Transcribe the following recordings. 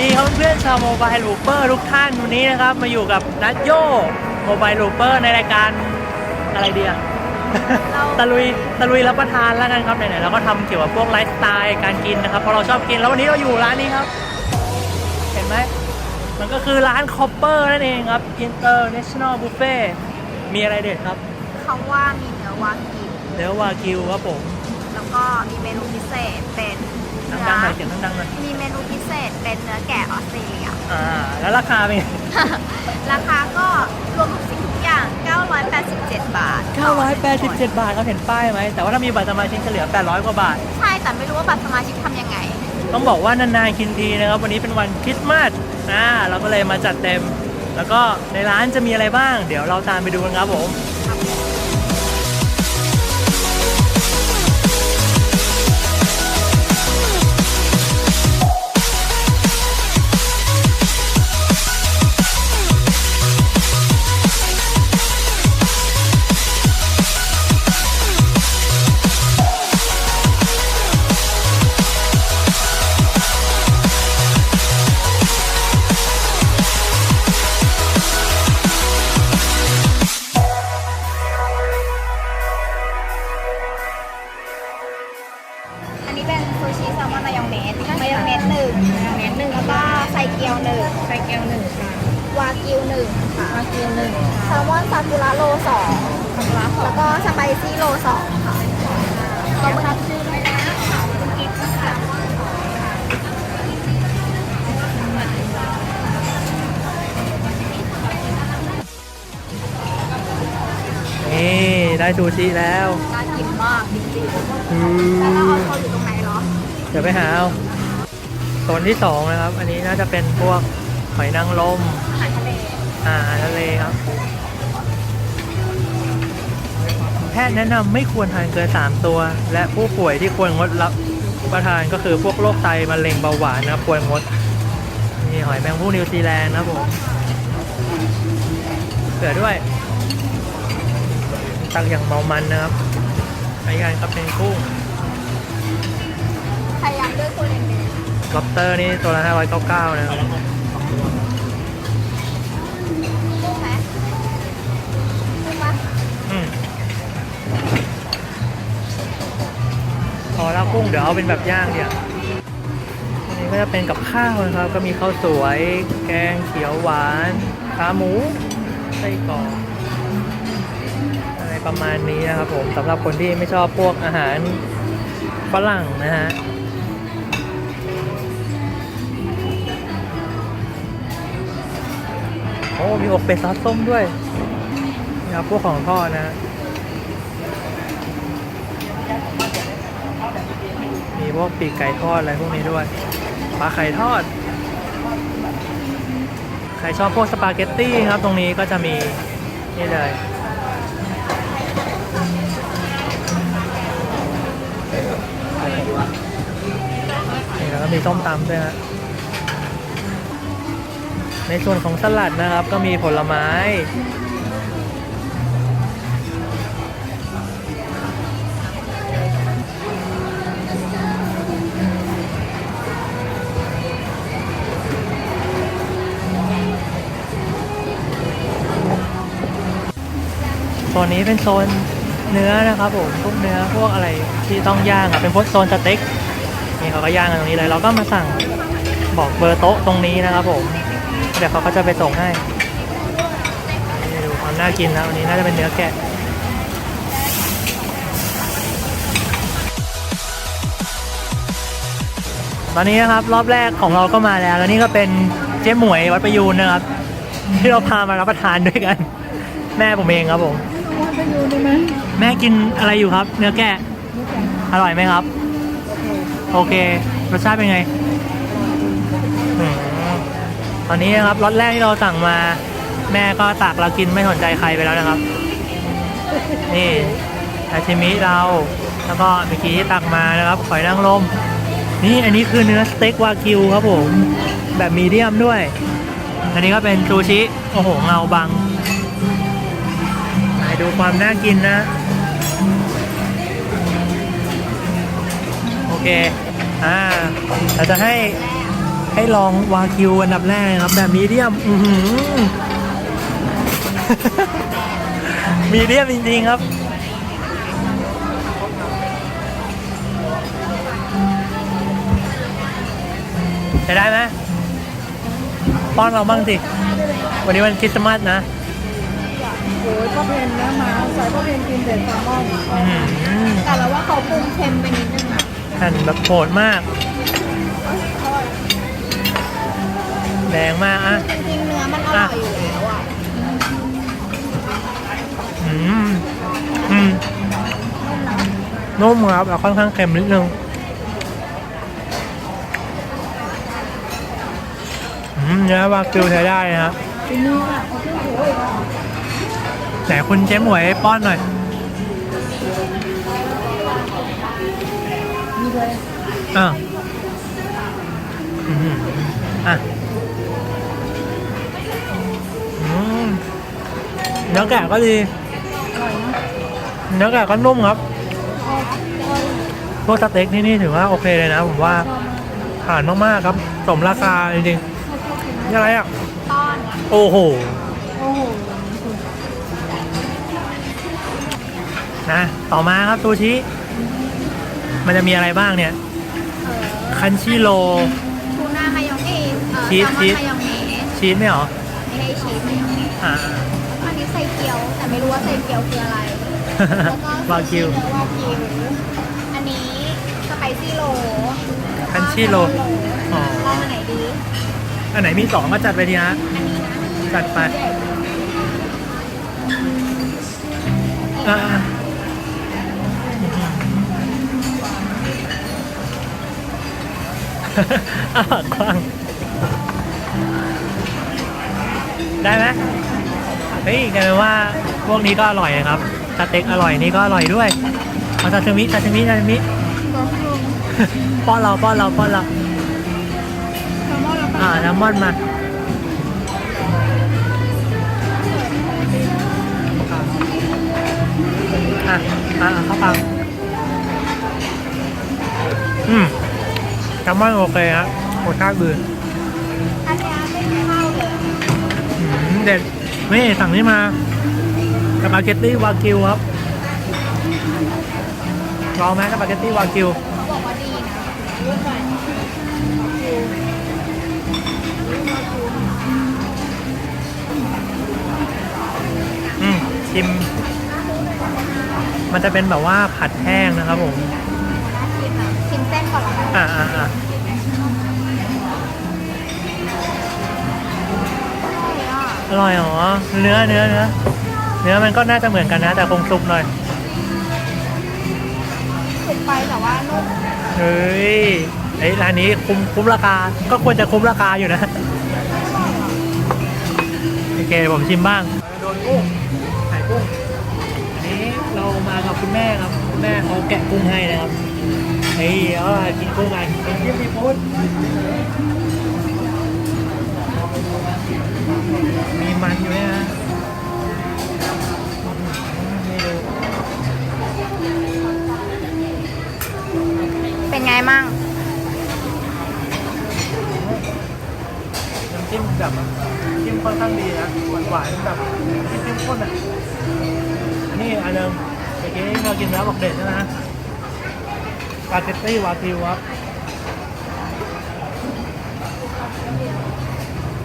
ดีครับเพื่อนๆชาวโมบายลูเปอร์ทุกท่านวันนี้นะครับ มาอยู่กับนัทโยโมบายลูเปอร์ในรายการอะไรดีอะตะลุยตะลุยรับประทานแล้วกันครับไหนๆเราก็ทำเกี่ยวกับพวกไลฟ์สไตล์การกินนะครับเพราะเราชอบกินแล้ววันนี้เราอยู่ร้านนี้ครับ เห็นไหมมันก็คือร้านคอปเปอร์นั่นเองครับ International Buffet มีอะไรเด็ดครับเขาว่ามีเนื้อวากิวเนื้อวากิวครับผมแล้วก็มีเมนูพิเศษเป็นเนื้ ดัองๆหน่อยเสียงดังๆหน่อยมีเมนูพิเศษเป็นเนื้อแกะออสเตรเลีย อ่า แล้วราคาเป็นไงราคาก็รวมทุกสิ่งทุกอย่าง 987 บาท987 บาทเขาเห็นป้ายไหม แต่ว่าถ้ามีบัตรสมาชิกจะเหลือ 800 กว่าบาท ใช่ แต่ไม่รู้ว่าบัตรสมาชิกทำยังไง ต้องบอกว่านานๆกินทีนะครับ วันนี้เป็นวันคริสต์มาสอ่าเราก็เลยมาจัดเต็ม แล้วก็ในร้านจะมีอะไรบ้าง เดี๋ยวเราตามไปดูกันครับผม ซูชิแล้วน่ากินมากจริงๆอืแล้วเรามเอาเขาอยู่ตรงไหนเหรอเดี๋ยวไปหาเอาโซนที่สองนะครับ อันนี้น่าจะเป็นพวกหอยนางรม อาหารทะเลอาหารทะเลครับ แพทย์แนะนำไม่ควรทานเกิน 3 ตัว และผู้ป่วยที่ควรงดรับประทานก็คือพวกโรคไตมะเร็งเบาหวานนะครับควรงดนี่หอยแมงผู้นิวซีแลนด์นะครับผมเผื่อด้วย ตักอย่างเมามันนะครับอีกอันก็เป็นกุ้งพยายามด้วยตัวเองเลยล็อบสเตอร์นี่ตัวละ599นะครับกุ้งไหมกุ้งปะอืมพอแล้วกุ้งเดี๋ยวเอาเป็นแบบย่างเดี๋ยวอันนี้ก็จะเป็นกับข้าวนะครับ ก็มีข้าวสวย แกงเขียวหวาน ขาหมู ไส้กรอกอะไร ประมาณนี้นะครับผมสำหรับคนที่ไม่ชอบพวกอาหารฝรั่งนะฮะโอ้มีอกเป็ดซอสส้มด้วยนี่ครับพวกของทอดนะ มีพวกปีกไก่ทอดอะไรพวกนี้ด้วยปลาไข่ทอด ใครชอบพวกสปาเกตตี้ครับ ตรงนี้ก็จะมีนี่เลย แล้วก็มีส้มตำด้วยฮะในส่วนของสลัดนะครับก็มีผลไม้ โซนนี้เป็นโซนเนื้อนะครับผม พวกเนื้อพวกอะไรที่ต้องย่างอะเป็นพวกโซนสเต็ก นี่เขาก็ย่างกันตรงนี้เลย เราก็มาสั่งบอกเบอร์โต๊ะตรงนี้นะครับผม เดี๋ยวเขาก็จะไปส่งให้นี่ดูความน่ากินนะวันนี้น่าจะเป็นเนื้อแกะตอนนี้นะครับรอบแรกของเราก็มาแล้ว แล้วนี่ก็เป็นเจ๊หมวยวัดประยูนนะครับ ที่เราพามารับประทานด้วยกัน แม่ผมเองครับผมแม่กินอะไรอยู่ครับ เนื้อแกะอร่อยไหมครับ โอเครสชาติเป็นไงอืมตอนนี้นะครับรสแรกที่เราสั่งมา แม่ก็ตักเรากินไม่สนใจใครไปแล้วนะครับ นี่ซาชิมิเรา แล้วก็เมื่อกี้ที่ตักมานะครับหอยนางรมนี่อันนี้คือเนื้อสเต็กวากิวครับผม แบบมีเดียมด้วย อันนี้ก็เป็นซูชิ โอ้โห เงาบังไหนดูความน่ากินนะ เค อ่าเราจะให้แพให้ลองวากิวอันดับแรกนะครับ แบบมีเดียมอือหือมีเดียมจริงๆครับจะได้ไหมป้อนเราบ้างสิ วันนี้วันคริสต์มาสนะโอ้ยพ่อเพนนะมาใส่พ่อเพนกินแต่แซลมอนอื้อหือแต่เราว่าเขาปรุงเค็มไปนิดนึงอะ หั่นแบบโหดมาก แดงมากอะจริงๆเนื้อมันอร่อยอยู่แล้วอะอืมอืมนุ่มครับแล้วค่อนข้างเค็มนิดนึงอืมเนื้อวากิวใช้ได้นะครับทีนี้อะเขาเพิ่งโอ้ยไหนคุณเจ๊หมวยป้อนหน่อย มีเลยอะอืมอะอืมเนื้อแกะก็ดี อร่อยนะเนื้อแกะก็นุ่มครับ ชอบชอบพวกสเต็กที่นี่ถือว่าโอเคเลยนะผมว่าชอบมากผ่านมากๆครับ สมราคาจริงชอบชอบกินๆนี่อะไรอะ ต้อนโอ้โห โอ้โหนะ ต่อมาครับซูชิ มันจะมีอะไรบ้างเนี่ยเออคันชิโร ทูน่ามายองเนสเออชีสแซลมชีอนสมายองเนสชีสไม่เหรอไม่ได้ชีสมายองเนสอ่า อันนี้ใส่เกี๊ยว แต่ไม่รู้ว่าใส่เกี๊ยวคืออะไร แล้วก็วากิว เนื้อวากิวอันนี้สไปซี่โรคันชิโรอ๋อ ลองอันไหนดี อันไหนมีสองก็จัดไปทีนะ อันนี้นะจัดไป อ่า อ่ากว้างได้ไหมเฮ้ยกลายเป็นว่าพวกนี้ก็อร่อยนะครับสเต็กอร่อยนี่ก็อร่อยด้วยเอาซาชิมิซาชิมิซาชิมิก็คือป้อนเราป้อนเราป้อนเราแซลมอนแล้วก็อ่าน้ำมอนมาอะอะเข้าปังอืม น้ำมอนโอเคฮะรสชาติดีอันเนี้ไม่มีข้าวเลยอืมเด็ดนี่สั่งนี้มาสปาเกตตี้วากิวครับลองไหมสปาเกตตี้วากิวเขาบอกว่าดีนะอืมชิม มันจะเป็นแบบว่าผัดแห้งนะครับผม อนละกันอ่าอ่าอ่าอร่อยเหรอ เนื้อเนื้อเนื้อเนื้อมันก็น่าจะเหมือนกันนะ แต่คงสุกหน่อยสุกไปแต่ว่านุ่มเฮ้ยไอ้ยร้านนี้คุ้มคุ้มราคา ก็ควรจะคุ้มราคาอยู่นะ โอเคผมชิมบ้าง โดนกุ้งไข่กุ้ง อันนี้เรามากับคุณแม่ครับ คุณแม่เขาแกะกุ้งให้นะครับ เฮ้ยเอาล่ะกินกุ้งกันเป็นมซีฟู้ดมีมันอยู่เนี่ยนะเป็นไงมั่งน้ำจิ้มแบบจิ้มค่อนข้างดีนะหวานหวานๆแบบจิ้มข้มข้นอะอันนี้อันนึงเมื่อกี้เรากินแล้วบอกเด็ดนะนะส ปาเกตตี้วากิวครับ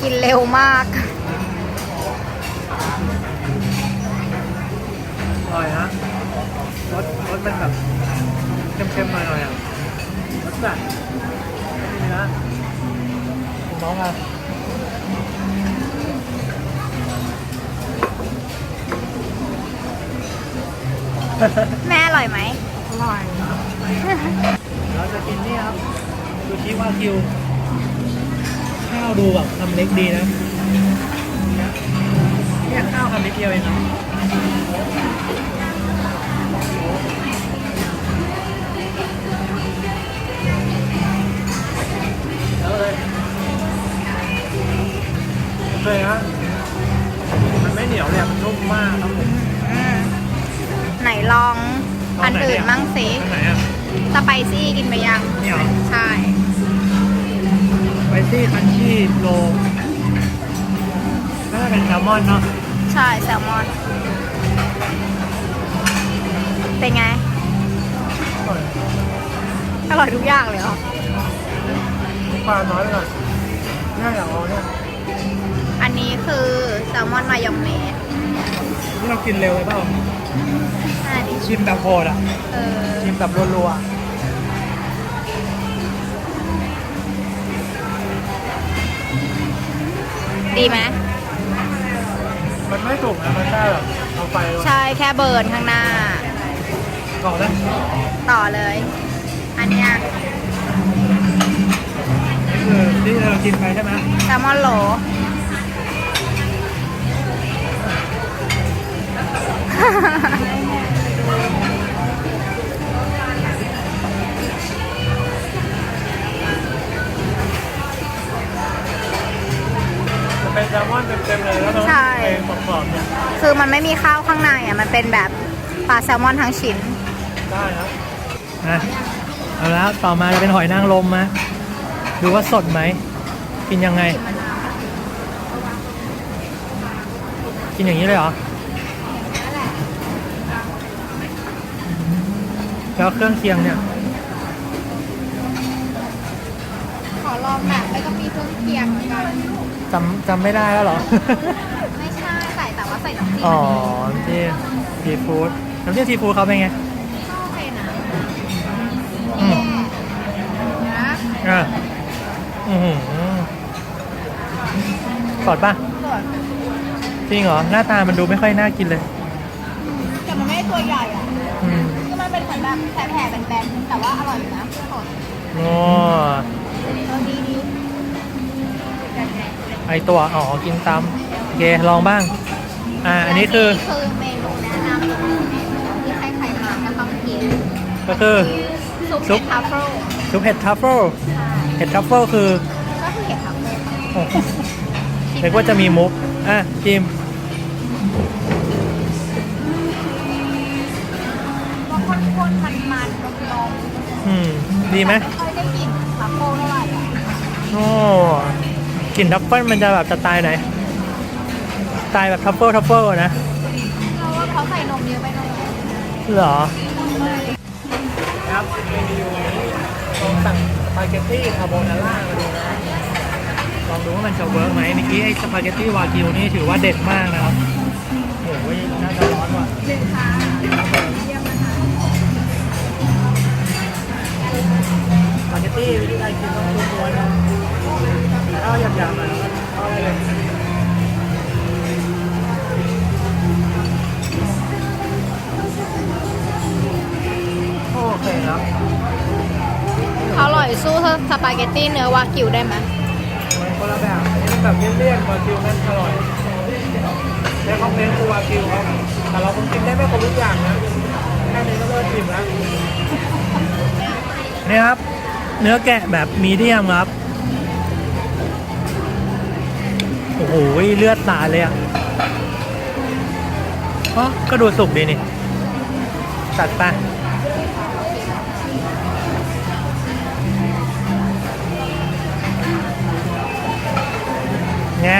กินเร็วมาก อร่อยนะรสรสมันแบบเค็มๆหน่อยๆอะรสแบบนี่นะคุณน้องอะแม่อร่อยไหมอร่อย เราจะกินนี่ครับดูชิวากิว ข้าวดูแบบทำเล็กดีนะเนี่ยข้าวทำเล็กเดียวเองครับแล้วเลยฮะมันไม่เหนียวเลยมันนุ่มมากครับผมไหนลองอันอื่นมั่งสิไหนอะ สไปซี่กินไปยังนี่เหรอใช่สซี่คันชี่โลน่าจะเป็นแซลมอนเนาะใช่แซลมอน เป็นไง อร่อยทุกอย่างเลยเหรอ ปลาน้อยไปหน่อยน่าอยากลองเนี่ยอันนี้คือแซลมอนมายองเนสนี่เรากินเร็วไปเปล่าอ่าดิ ชิมแบบโหดอะ เออชิมแบบรัวดีไหมๆ มันไม่สุกนะ มันแค่แบบเอาไฟใช่แค่เบิร์นข้างหน้า ก่อนนะต่อเลย อันเนี้ยนี่คือที่เรากินไปใช่ไหมแซลมอนโหลจะ เป็นแซลมอนเต็มๆเลยแล้วเราใช่ไปกรอบๆเนี่ยคือมันไม่มีข้าวข้างในอะ มันเป็นแบบปลาแซลมอนทั้งชิ้น ได้ครับนะเอาแล้วต่อมาจะเป็นหอยนางรมมะดูว่าสดไหม กินยังไง กินอย่างนี้เลยเหรอ แล้วเครื่องเคียงเนี่ย ขอลองแบบไม่ต้องมีเครื่องเคียงแล้วกันจำจำไม่ได้แล้วเหรอ ไม่ใช่ใส่แต่ว่าใส่น้ำจิ้มอ๋อที่ซีฟู้ดน้ำจิ้มซีฟู้ดเขาเป็นไงก็โอเคนะอืมแย่นะอะอือหือสดป่ะส่วนจริงเหรอ หน้าตามันดูไม่ค่อยน่ากินเลย แต่มันไม่ได้ตัวใหญ่อะอืมคือมัน เป็นเหมือนแบบแผ่ๆแบนๆแต่ว่าอร่อยอยู่นะสดโอ้ตัวดีดีไอตัวอ๋อกินซ้ำโอเคลองบ้าง อ่า อันนี้คือ คือเมนูแนะนำเมนูที่ใครๆมาก็ต้องกินก็คือ ซุปเห็ดทัฟเฟิลซุปเห็ดทัฟเฟิลเห็ดทัฟเฟิลคือก็คือเห็ดทัฟเฟิลโอ้โหนึกว่าจะมีมุกอะจิม ดีไหมค่อยได้กลิ่นทัฟเฟิลเท่าไหร่อะโอ้กลิ่นทัฟเฟิลมันจะแบบสไตล์ไหนสไตล์แบบทัฟเฟิลทัฟเฟิลอะนะเราว่าเขาใส่นมเยอะไปหน่อยเหรอ ครับเมนูนี้ลองสั่งสปาเกตตี้คาโบนาร่ามาดูนะลองดูว่ามันจะเวิร์กไหมเมื่อกี้ไอ้สปาเกตตี้วากิวนี่ถือว่าเด็ดมากนะครับโอ้ยน่าจะร้อนว่ะ หนึ่งค่ะ ปี้วิธีการกินต้องตัวตัวนะข้าวหยาบๆหน่อยแล้วก็เข้าได้เลยโอเคครับอร่อยสู้สปาเกตตี้เนื้อวากิวได้ไหมมันคนละแบบอันนี้มันแบบเลี่ยนๆวากิวนั่นอร่อยในคอมเมนต์คือวากิวครับแต่เราคงกินได้ไม่ครบทุกอย่างนะแค่นี้ก็เริ่มชิมแล้วนี่ครับ เนื้อแกะแบบมีเดียมครับ โอ้โหเลือดสาดเลยอะอ๋อก็ดูสุกดีนี่จัดไปไง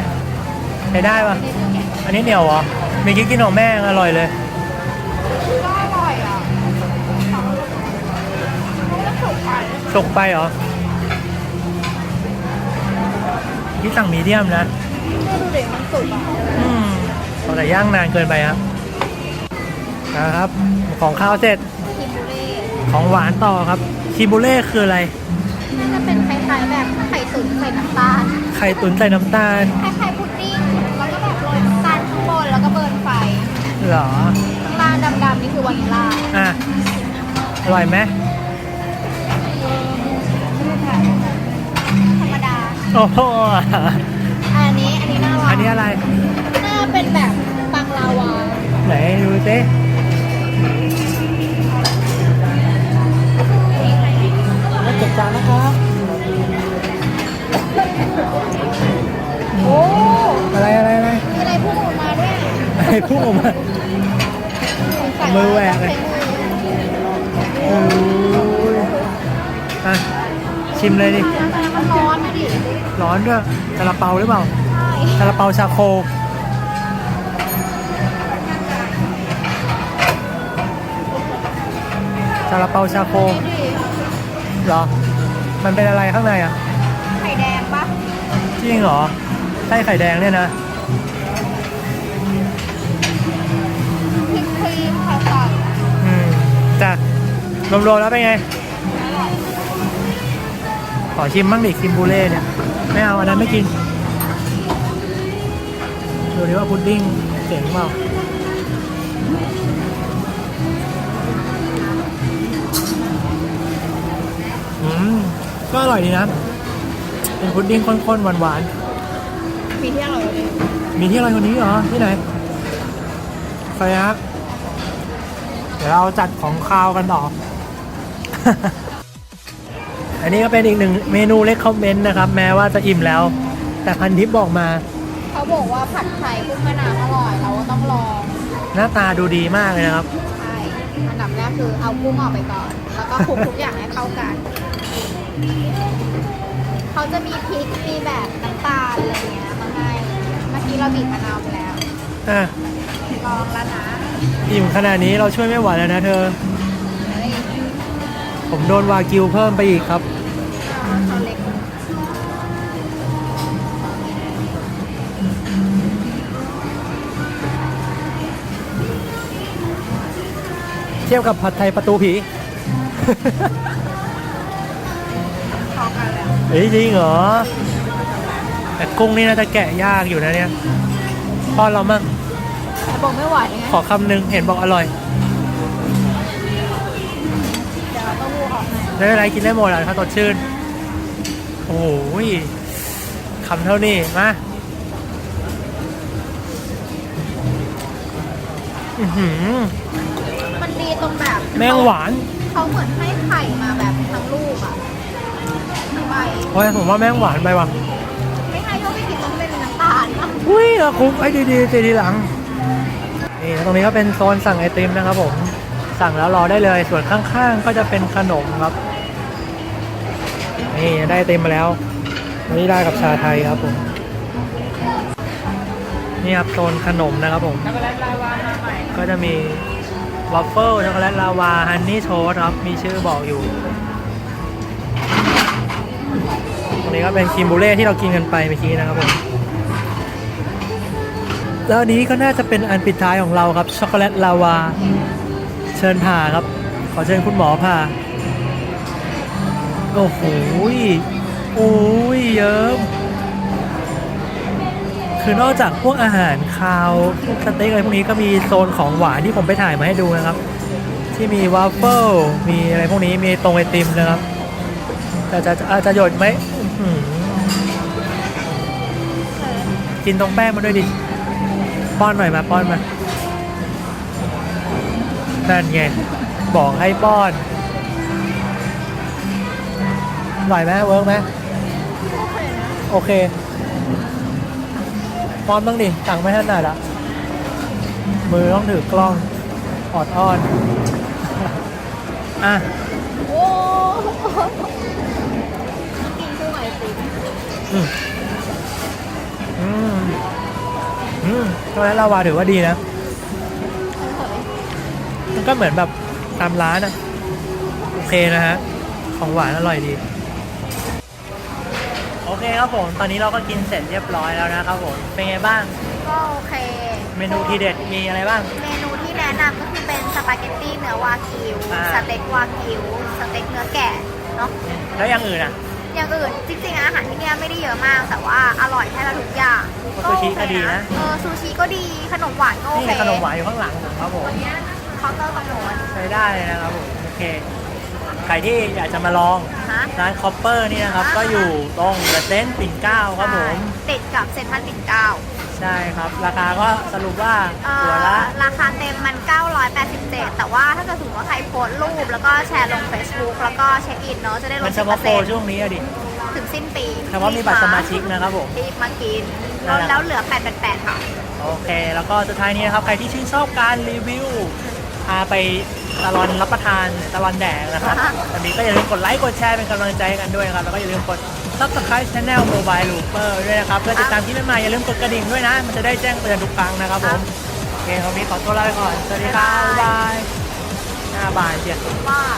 ใช้ได้ปะอันนี้เหนียวเหรอเมื่อกี้กินของแม่ยังอร่อยเลย ก็อร่อยอะ ก็สุกไปสุกไปเหรอที่สั่งมีเดียมนะก็ดูเด็กมันสุกอะอืมแต่ย่างนานเกินไปครับนะครับ ของข้าวเสร็จ คิมบูเล่ของหวานต่อครับคิบูเล่คืออะไร น่าจะเป็นคล้ายๆแบบไข่ตุ๋นใส่น้ำตาล ไข่ตุ๋นใส่น้ำตาล คล้ายๆพุดดิ้งแล้วก็แบบโรยน้ำตาลข้างบนแล้วก็เบิร์นไฟเหรอข้างล่างดำๆนี่คือวานิลลาอะอร่อยไหม โอ้โหอันนี้อันนี้น่ารักอันนี้อะไร น่าเป็นแบบปังลาวาไหนดูสิเก็บจานนะครับโอ้อะไรอะไรอะไรมีอะไรพุ่งออกมาด้วยอะไรพุ่งออกมาใส่มือแหวกเลยใช้มือโอ้ยอะชิมเลยดิมันร้อนนะดิ ร้อนด้วยซาลาเปาหรือเปล่าใช่ซาลาเปาชาโคซาลาเปาชาโคนี่ดิเหรอ มันเป็นอะไรข้างในอะ ไข่แดงปะจริงเหรอไส้ไข่แดงเนี่ยนะพริกครีมค่ะค่ะอืมจ้ะรวมๆแล้วเป็นไง ขอชิมบ้างดิคิมบูเล่เนี่ย ไม่เอาอันนั้นไม่กิน ดูดิว่าพุดดิ้งเจ๋งเปล่าอืมก็อร่อยดีนะ เป็นพุดดิ้งข้นๆหวานมีที่อร่อยเลยๆ มีที่อะไรคนนี้เหรอ ที่ไหนใครฮะเดี๋ยวเราจัดของคาวกันต่อ อันนี้ก็เป็นอีกหนึ่งเมนูเล็กคอมเมนต์นะครับ แม้ว่าจะอิ่มแล้ว แต่พันทิปบอกมา เขาบอกว่าผัดไทยกุ้งแม่น้ำอร่อย เราก็ต้องลองหน้าตาดูดีมากเลยนะครับ ใช่อันดับแรกคือเอากุ้งออกไปก่อน แล้วก็คลุกทุกอย่างให้เข้ากัน เขาจะมีพริกมีแบบน้ำตาลอะไรเงี้ยมาให้เมื่อกี้เราบีบมะนาวไปแล้วอะลองแล้วนะอิ่มขนาดนี้เราช่วยไม่ไหวแล้วนะเธอ เฮ้ยผมโดนวากิวเพิ่มไปอีกครับ เอาช้อนเล็กเทียบกับผัดไทยประตูผี พอกันแล้วเฮ้ยจริงเหรอ แต่กุ้งนี่น่าจะแกะยากอยู่นะเนี่ยป้อนเรามั่งแต่บอกไม่ไหวไงขอคำหนึ่งเห็นบอกอร่อยเดี๋ยวเราต้องวูออกให้ ไม่เป็นไรกินได้หมดอะถ้าสดชื่นโอ้โหยคำเท่านี้ มาอื้อหือมันดีตรงแบบแมงหวานเขาเหมือนให้ไข่มาแบบทั้งลูกอะทั้งใบโอ้ยผมว่าแม่งหวานไปว่ะไม่ให้ก็ไม่กินต้องเป็นน้ำตาลนะอุ้ยเราคุกไอ้ดีๆทีหลัง นี่ตรงนี้ก็เป็นโซนสั่งไอติมนะครับผม สั่งแล้วรอได้เลย ส่วนข้างๆ ก็จะเป็นขนมครับ นี่ได้ไอติมมาแล้ววันนี้ได้กับชาไทยครับผมนี่ครับโซนขนมนะครับผม ก็จะมีวอฟเฟิลช็อกโกแลตลาวาฮันนี่โทสครับ มีชื่อบอกอยู่ ตรงนี้ก็เป็นครีมบูเล่ที่เรากินกันไปเมื่อกี้นะครับผม แล้วนี้ก็น่าจะเป็นอันปิดท้ายของเราครับช็อกโกแลตลาวา เชิญผ่าครับ ขอเชิญคุณหมอผ่า โอ้โหโอ้ยเยิ้มคือนอกจากพวกอาหารคาวพวกสเต็กอะไรพวกนี้ก็มีโซนของหวานที่ผมไปถ่ายมาให้ดูนะครับ ที่มีวาฟเฟิลมีอะไรพวกนี้มีตรงไอติมนะครับแต่จะจะจะหยดไหมกินตรงแป้งมาด้วยดิ ป้อนหน่อยมาป้อนมานั่นไง บอกให้ป้อน อร่อยไหมเวิร์กไหมโอเคนะโอเคป้อนบ้างดิสั่งไม่ถนัดอะมือต้องถือกล้องออดอ้อนอะโอ้กินกุ้งไอติมอืมอืมอืมตอนนั้นลาวาถือว่าดีนะมันก็เหมือนแบบตามร้านอะโอเคนะฮะ ของหวานอร่อยดี โอเคครับผม ตอนนี้เราก็กินเสร็จเรียบร้อยแล้วนะครับผม เป็นไงบ้าง ก็โอเค เมนูทีเด็ดมีอะไรบ้าง เมนูที่แนะนำก็คือเป็นสปาเกตตี้เนื้อวากิว อ่า สเต็กวากิว สเต็กเนื้อแกะเนาะ แล้วอย่างอื่นอะ อย่างอื่นจริงๆอาหารที่เนี่ยไม่ได้เยอะมาก แต่ว่าอร่อยแทบจะทุกอย่างซูชิก็ดีนะ เออซูชิก็ดีขนมหวานก็โอนี่เคขนมหวานอยู่ข้างหลังผมครับผมเคาน์เตอร์ตรงโน้นใช้ได้เลยนะครับผม โอเค ใครที่อยากจะมาลองฮะ ร้านคอปเปอร์นี่นะครับ ก็อยู่ตรงเดอะเซนปิ่นเกล้าครับผมใช่ติดกับเซ็นทรัลปิ่นเกล้าใช่ครับ ราคาก็สรุปว่าเอ่หัวอละ ราคาเต็มมัน 987 แต่ว่าถ้าเกิดสมมติว่าใครโพสต์รูป แล้วก็แชร์ลง Facebook แล้วก็เช็คอินเนาะจะได้ลมัดนเฉพาะโปรช่วงนี้อะดิ10%ถึงสิ้นปีเฉพาะมีบัตรสมาชิกนะครับผม รีบมากินนั่นแหละแล้วเหลือ 888 ค่ะ โอเค แล้วก็สุดท้ายนี้นะครับ ใครที่ชื่นชอบการรีวิวพาไป ตลอนรับประทานตลอนแดกนะครับวันนี้ก็อย่าลืมกดไลค์กดแชร์เป็นกำลังใจให้กันด้วยนะครับแล้วก็อย่าลืมกด subscribe channel mobile looper ด้วยนะครับเพื่อติดตามที่ใหม่ๆอย่าลืมกดกระดิ่งด้วยนะ มันจะได้แจ้งเตือนทุกครั้งนะครับผมโอเควันนี้ขอตัวลาไปก่อนสวัสดีครับบ๊ายบายหน้าบานเจียมาก